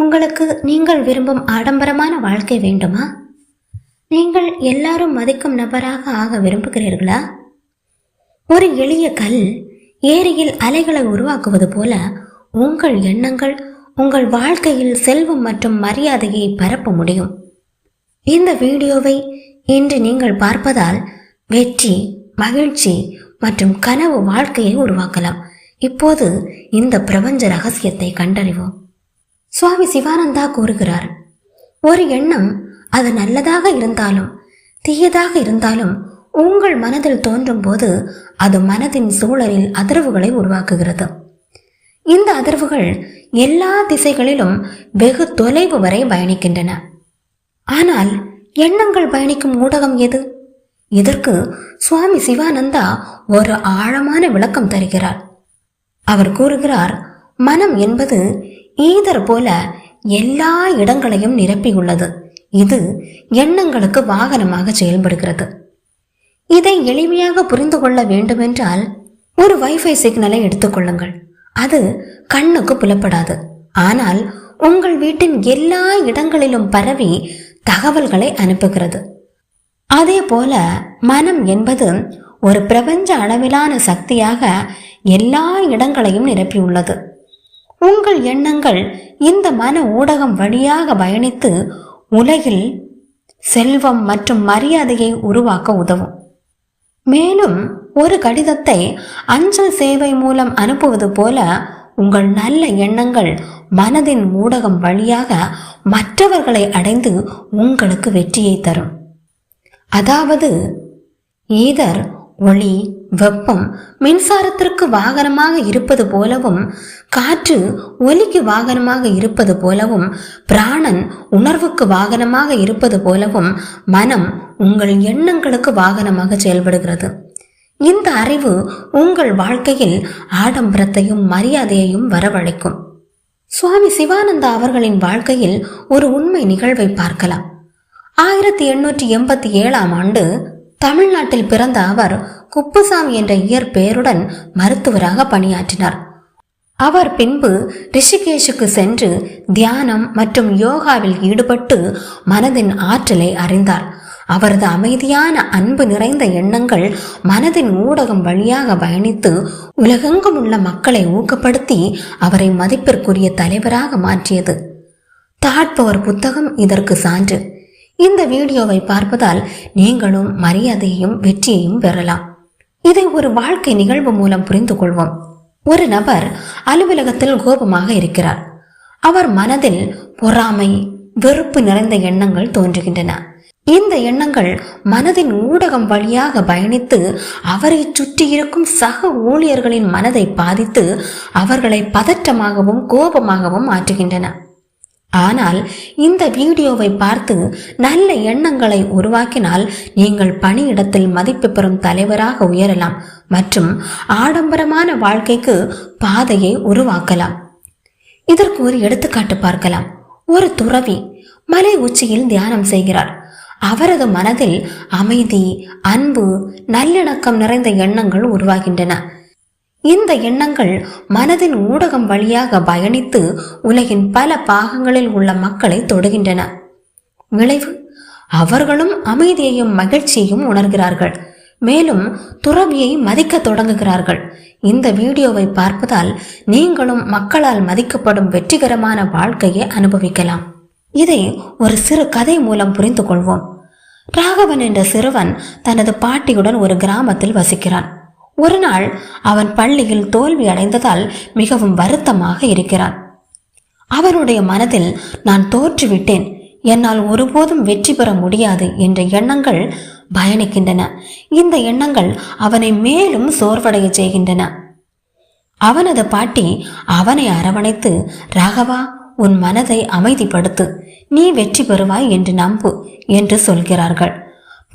உங்களுக்கு நீங்கள் விரும்பும் ஆடம்பரமான வாழ்க்கை வேண்டுமா? நீங்கள் எல்லாரும் மதிக்கும் நபராக ஆக விரும்புகிறீர்களா? ஒரு எளிய கல் ஏரியில் அலைகளை உருவாக்குவது போல உங்கள் எண்ணங்கள் உங்கள் வாழ்க்கையில் செல்வம் மற்றும் மரியாதையை பரப்ப முடியும். இந்த வீடியோவை இன்று நீங்கள் பார்ப்பதால் வெற்றி மகிழ்ச்சி மற்றும் கனவு வாழ்க்கையை உருவாக்கலாம். இப்போது இந்த பிரபஞ்ச ரகசியத்தை கண்டறிவோம். சுவாமி சிவானந்தா கூறுகிறார் ஒரு எண்ணம் அது நல்லதாக இருந்தாலும் தீயதாக இருந்தாலும் உங்கள் மனதில் தோன்றும் போது அது மனதின் சூழலில் அதிர்வுகளை உருவாக்குகிறது. இந்த அதிர்வுகள் எல்லா திசைகளிலும் வெகு தொலைவு வரை பயணிக்கின்றன. ஆனால் எண்ணங்கள் பயணிக்கும் ஊடகம் எது? இதற்கு சுவாமி சிவானந்தா ஒரு ஆழமான விளக்கம் தருகிறார். அவர் கூறுகிறார் மனம் என்பது ஈதர் போல எல்லா இடங்களையும் நிரப்பியுள்ளது. இது எண்ணங்களுக்கு வாகனமாக செயல்படுகிறது. இதை எளிமையாக புரிந்து கொள்ள வேண்டுமென்றால் ஒரு வைஃபை சிக்னலை எடுத்துக்கொள்ளுங்கள் அது கண்ணுக்கு புலப்படாது. ஆனால் உங்கள் வீட்டின் எல்லா இடங்களிலும் பரவி தகவல்களை அனுப்புகிறது. அதே போல மனம் என்பது ஒரு பிரபஞ்ச அளவிலான சக்தியாக எல்லா இடங்களையும் நிரப்பியுள்ளது. உங்கள் எண்ணங்கள் இந்த மன ஊடகம் வழியாக பயணித்து உலகில் செல்வம் மற்றும் மரியாதையை உருவாக்க உதவும். மேலும் ஒரு கடிதத்தை அஞ்சல் சேவை மூலம் அனுப்புவது போல உங்கள் நல்ல எண்ணங்கள் மனதின் ஊடகம் வழியாக மற்றவர்களை அடைந்து உங்களுக்கு வெற்றியை தரும். அதாவது ஈதர் ஒளி வெப்பம் மின்சாரத்திற்கு வாகனமாக இருப்பது போலவும் காற்று ஒலிக்கு வாகனமாக இருப்பது போலவும் பிராணன் உணர்வுக்கு வாகனமாக இருப்பது போலவும் மனம் உங்கள் எண்ணங்களுக்கு வாகனமாக செயல்படுகிறது. இந்த அறிவு உங்கள் வாழ்க்கையில் ஆடம்பரத்தையும் மரியாதையையும் வரவழைக்கும். சுவாமி சிவானந்தா அவர்களின் வாழ்க்கையில் ஒரு உண்மை நிகழ்வை பார்க்கலாம். ஆயிரத்தி எண்ணூற்றி எண்பத்தி ஏழாம் ஆண்டு தமிழ்நாட்டில் பிறந்த அவர் குப்புசாமி என்ற இயற்பெயருடன் மருத்துவராக பணியாற்றினார். அவர் பின்பு ரிஷிகேஷுக்கு சென்று தியானம் மற்றும் யோகாவில் ஈடுபட்டு மனதின் ஆற்றலை அறிந்தார். அவரது அமைதியான அன்பு நிறைந்த எண்ணங்கள் மனதின் ஊடகம் வழியாக பயணித்து உலகெங்கும் உள்ள மக்களை ஊக்கப்படுத்தி அவரை மதிப்பிற்குரிய தலைவராக மாற்றியது. தாட்பவர் புத்தகம் இதற்கு சான்று. இந்த வீடியோவை பார்ப்பதால் நீங்களும் மரியாதையையும் வெற்றியையும் பெறலாம். இதை ஒரு வாழ்க்கை நிகழ்வு மூலம் புரிந்து கொள்வோம். ஒரு நபர் அலுவலகத்தில் கோபமாக இருக்கிறார். அவர் மனதில் பொறாமை வெறுப்பு நிறைந்த எண்ணங்கள் தோன்றுகின்றன. இந்த எண்ணங்கள் மனதின் ஊடகம் வழியாக பயணித்து அவரை சுற்றி இருக்கும் சக ஊழியர்களின் மனதை பாதித்து அவர்களை பதற்றமாகவும் கோபமாகவும் மாற்றுகின்றன ஆனால் இந்த வீடியோவை பார்த்து நல்ல எண்ணங்களை உருவாக்கினால் நீங்கள் பணியிடத்தில் மதிப்பு பெறும் தலைவராக உயரலாம் மற்றும் ஆடம்பரமான வாழ்க்கைக்கு பாதையை உருவாக்கலாம். இதற்கு ஒரு எடுத்துக்காட்டு பார்க்கலாம். ஒரு துறவி மலை உச்சியில் தியானம் செய்கிறார். அவரது மனதில் அமைதி அன்பு நல்லிணக்கம் நிறைந்த எண்ணங்கள் உருவாகின்றன. இந்த எண்ணங்கள் மனதின் ஊடகம் வழியாக பயணித்து உலகின் பல பாகங்களில் உள்ள மக்களை தொடுகின்றன. விளைவு அவர்களும் அமைதியையும் மகிழ்ச்சியையும் உணர்கிறார்கள். மேலும் துறவியை மதிக்க தொடங்குகிறார்கள். இந்த வீடியோவை பார்ப்பதால் நீங்களும் மக்களால் மதிக்கப்படும் வெற்றிகரமான வாழ்க்கையை அனுபவிக்கலாம். இதை ஒரு சிறு கதை மூலம் புரிந்து கொள்வோம் ராகவன் என்ற சிறுவன் தனது பாட்டியுடன் ஒரு கிராமத்தில் வசிக்கிறான். ஒரு நாள் அவன் பள்ளியில் தோல்வி அடைந்ததால் மிகவும் வருத்தமாக இருக்கிறான். அவனுடைய மனதில் நான் தோற்றுவிட்டேன். என்னால் ஒருபோதும் வெற்றி பெற முடியாது என்ற எண்ணங்கள் பயணிக்கின்றன. இந்த எண்ணங்கள் அவனை மேலும் சோர்வடைய செய்கின்றன. அவனது பாட்டி அவனை அரவணைத்து ராகவா உன் மனதை அமைதிப்படுத்து. நீ வெற்றி பெறுவாய் என்று நம்பு என்று சொல்கிறார்கள்.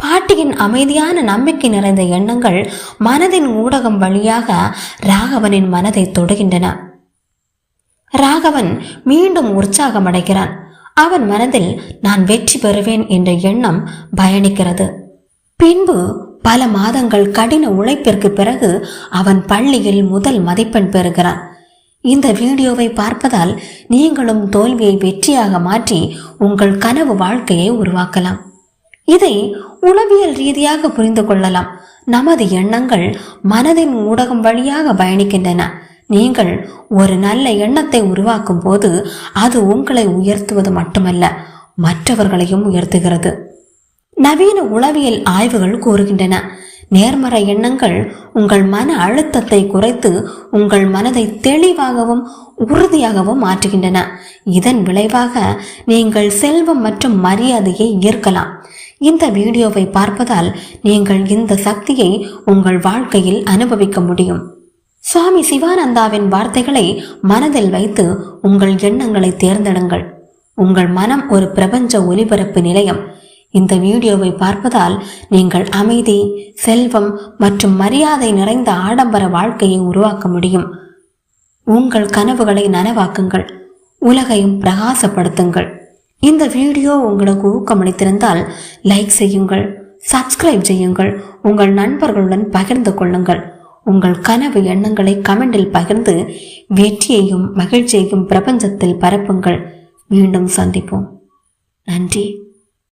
பாட்டியின் அமைதியான நம்பிக்கை நிறைந்த எண்ணங்கள் மனதின் ஊடகம் வழியாக ராகவனின் மனதை தொடுகின்றன. ராகவன் மீண்டும் உற்சாகம் அடைகிறான். அவன் மனதில் நான் வெற்றி பெறுவேன் என்ற எண்ணம் பயணிக்கிறது. பின்பு பல மாதங்கள் கடின உழைப்பிற்கு பிறகு அவன் பள்ளியில் முதல் மதிப்பெண் பெறுகிறான். இந்த வீடியோவை பார்ப்பதால் நீங்களும் தோல்வியை வெற்றியாக மாற்றி உங்கள் கனவு வாழ்க்கையை உருவாக்கலாம். இதை உளவியல் ரீதியாக புரிந்து கொள்ளலாம். நமது எண்ணங்கள் மனதின் ஊடகம் வழியாக பயணிக்கின்றன. நீங்கள் ஒரு நல்ல எண்ணத்தை உருவாக்கும் போது அது உங்களை உயர்த்துவது மட்டுமல்ல மற்றவர்களையும் உயர்த்துகிறது. நவீன உளவியல் ஆய்வுகள் கூறுகின்றன நேர்மறை எண்ணங்கள் உங்கள் மன அழுத்தத்தை குறைத்து உங்கள் மனதை தெளிவாகவும் உறுதியாகவும் மாற்றுகின்றன. இதன் விளைவாக நீங்கள் செல்வம் மற்றும் மரியாதையை ஈர்க்கலாம். இந்த வீடியோவை பார்ப்பதால் நீங்கள் இந்த சக்தியை உங்கள் வாழ்க்கையில் அனுபவிக்க முடியும். சுவாமி சிவானந்தாவின் வார்த்தைகளை மனதில் வைத்து உங்கள் எண்ணங்களை தேர்ந்தெடுங்கள். உங்கள் மனம் ஒரு பிரபஞ்ச ஒலிபரப்பு நிலையம். இந்த வீடியோவை பார்ப்பதால் நீங்கள் அமைதி செல்வம் மற்றும் மரியாதை நிறைந்த ஆடம்பர வாழ்க்கையை உருவாக்க முடியும். உங்கள் கனவுகளை நனவாக்குங்கள். உலகையும் பிரகாசப்படுத்துங்கள். இந்த வீடியோ உங்களுக்கு ஊக்கமளித்திருந்தால் லைக் செய்யுங்கள் சப்ஸ்கிரைப் செய்யுங்கள் உங்கள் நண்பர்களுடன் பகிர்ந்து கொள்ளுங்கள். உங்கள் கனவு எண்ணங்களை கமெண்டில் பகிர்ந்து வெற்றியையும் மகிழ்ச்சியையும் பிரபஞ்சத்தில் பரப்புங்கள். மீண்டும் சந்திப்போம். நன்றி.